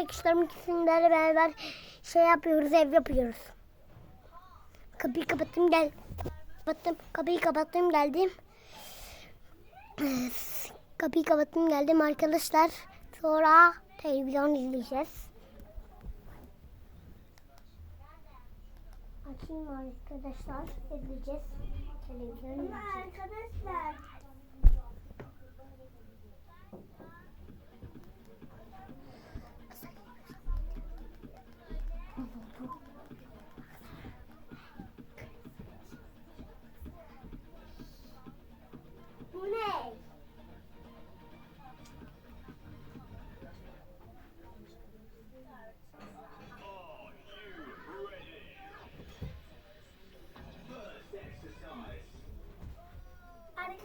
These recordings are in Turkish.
arkadaşlarım ikisiyle beraber şey yapıyoruz, ev yapıyoruz. Kapıyı kapattım gel. Kapattım. Kapıyı kapattım geldim. Kapıyı kapattım geldim arkadaşlar. Sonra televizyon izleyeceğiz. Açayım arkadaşlar. İzleyeceğiz. Televizyon izleyeceğiz. Arkadaşlar.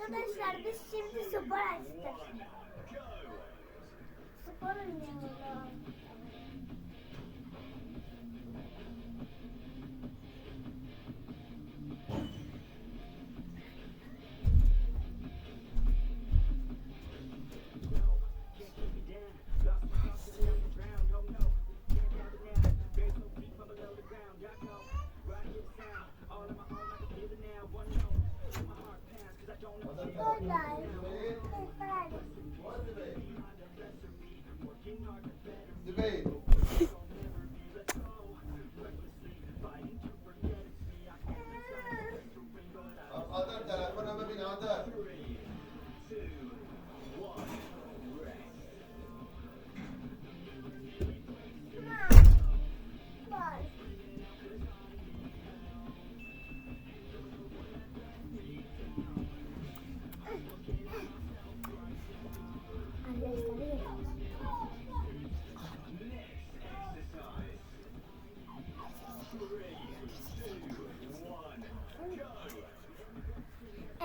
Arkadaşlar biz şimdi spor açtık. Debate.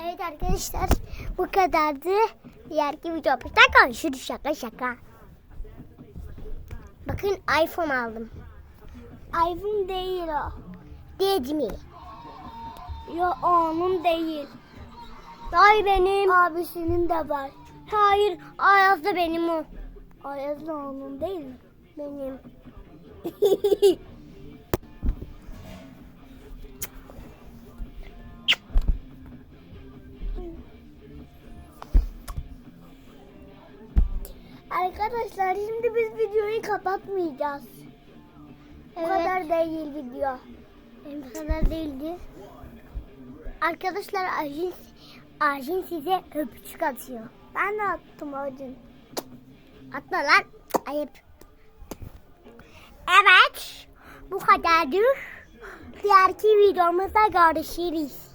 Evet arkadaşlar bu kadardı. Diğerki videomuzda görüşürüz şaka şaka. Bakın iPhone aldım. iPhone değil o. Değil mi? Yo onun değil. Hayır benim. Abisinin de var. Hayır Ayaz da benim o. Ayaz da onun değil mi? Benim. Arkadaşlar şimdi biz videoyu kapatmayacağız. Bu Evet. kadar değil video. Benim bu kadar değildi. Arkadaşlar Arjin, Arjin size öpücük atıyor. Ben de attım Acun. Atma lan. Ayıp. Evet. Bu kadardı. Diğerki videomuzda görüşürüz.